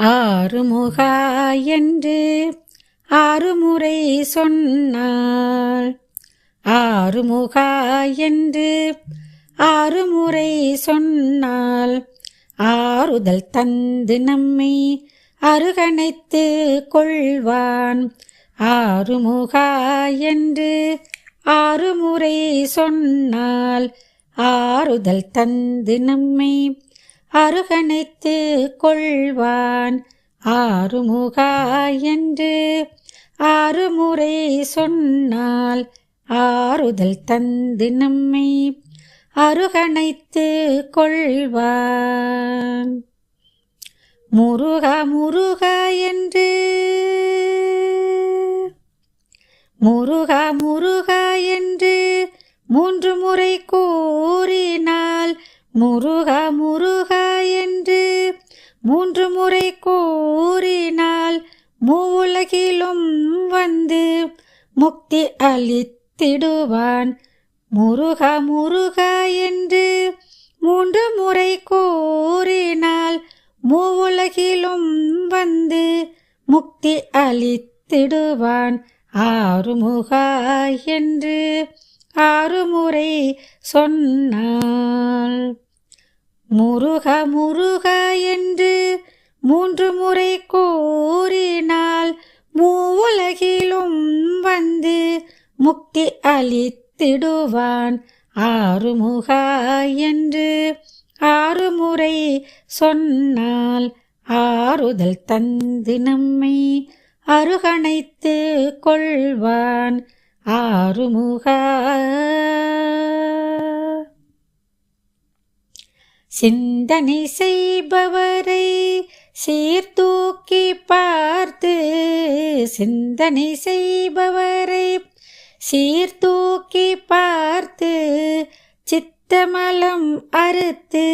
ஆறுமுகா என்று ஆறுமுறை சொன்னாள். ஆறுமுகா என்று ஆறுமுறை சொன்னால் ஆறுதல் தந்து நம்மை அருகணைத்து கொள்வான். ஆறுமுகா என்று ஆறுமுறை சொன்னால் ஆறுதல் தந்து நம்மை அருகணைத்து கொள்வான் ஆறுமுகா என்று. ஆறுமுறை சொன்னால் ஆறுதல் தந்து நம்மை அருகணைத்து கொள்வான். முருகா முருகா என்று. முருகா முருகா என்று மூன்று முறை கூறினால் முருகா முருகா என்று மூன்று முறை கூறினால் மூவுலகிலும் வந்து முக்தி அளித்திடுவான். முருகா முருகா என்று மூன்று முறை கூறினால் மூவுலகிலும் வந்து முக்தி அளித்திடுவான். ஆறுமுகா என்று ஆறுமுறை சொன்னாள். முருகா முருகா என்று மூன்று முறை கூறினால் மூவுலகிலும் வந்து முக்தி அளித்திடுவான். ஆறுமுகா என்று ஆறுமுறை சொன்னால் ஆறுதல் தந்து நம்மை அருகணைத்து கொள்வான். ஆறுமுக. சிந்தனை செய்பவரை சீர்தூக்கி பார்த்து சிந்தனை செய்பவரை சீர்தூக்கி பார்த்து சித்தமலம் அறுத்து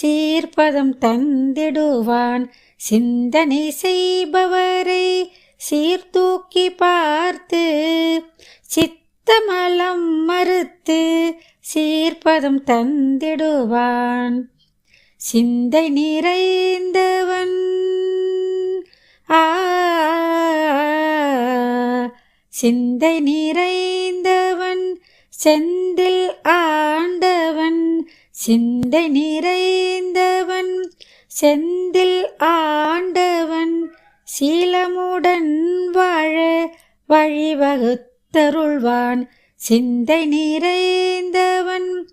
சீர்பதம் தந்திடுவான். சிந்தனை செய்பவரை சீர்தூக்கி பார்த்து சித்தமலம் மறுத்து சீர்பதம் தந்திடுவான். சிந்தை நிறைந்தவன். ஆ சிந்தை நிறைந்தவன். செந்தில் ஆண்டவன். சிந்தை நிறைந்தவன். செந்தில் ஆண்டவன். சீலமுடன் வாழ வழிவகுத்து தருள்வான். சிந்தை நிறைந்தவன்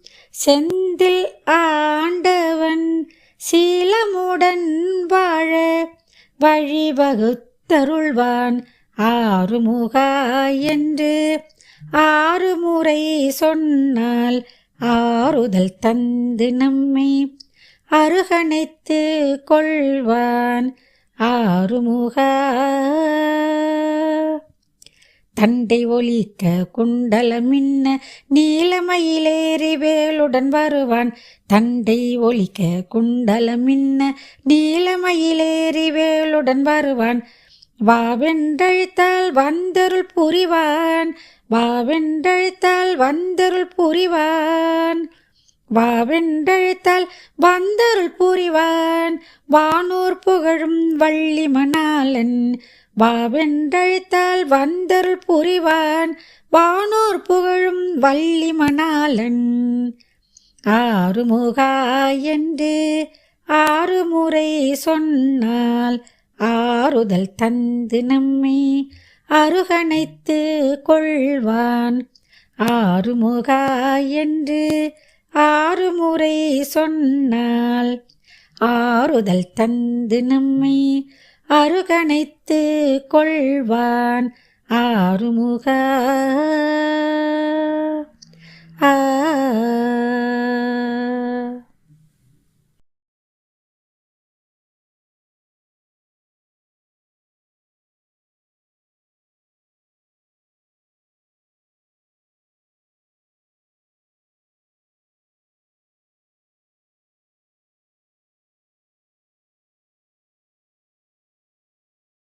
செந்தில் ஆண்டவன் சீலமுடன் வாழ வழிவகுத்தருள்வான். ஆறுமுகா என்று ஆறுமுறை சொன்னால் ஆறுதல் தந்து நம்மை அருகணைத்து கொள்வான். ஆறுமுகா தண்டை ஒலிக்க குண்டல மின்ன நீலமயிலேறி வேலுடன் வருவான். தண்டை ஒலிக்க குண்டல மின்ன நீலமயிலேறி வேலுடன் வருவான். வாவென்றழைத்தால் வந்தருள் புரிவான். வாவென்றழைத்தால் வந்தருள் புரிவான். வாவென்றழைத்தால் வந்தருள் புரிவான். வானூர் புகழும் வள்ளி மணாலன் வாவென்றழைத்தால் வந்தருள் புரிவான். வானூர் புகழும் வள்ளி மணாலன் ஆறுமுகா என்று ஆறு முறை சொன்னால் ஆறுதல் தந்து நம்மை அருகணைத்து கொள்வான். ஆறுமுகா என்று ஆறு முறை சொன்னால் ஆறுதல் தந்து நம்மை அருகணைத்து கொள்வான் ஆறுமுக. ஆ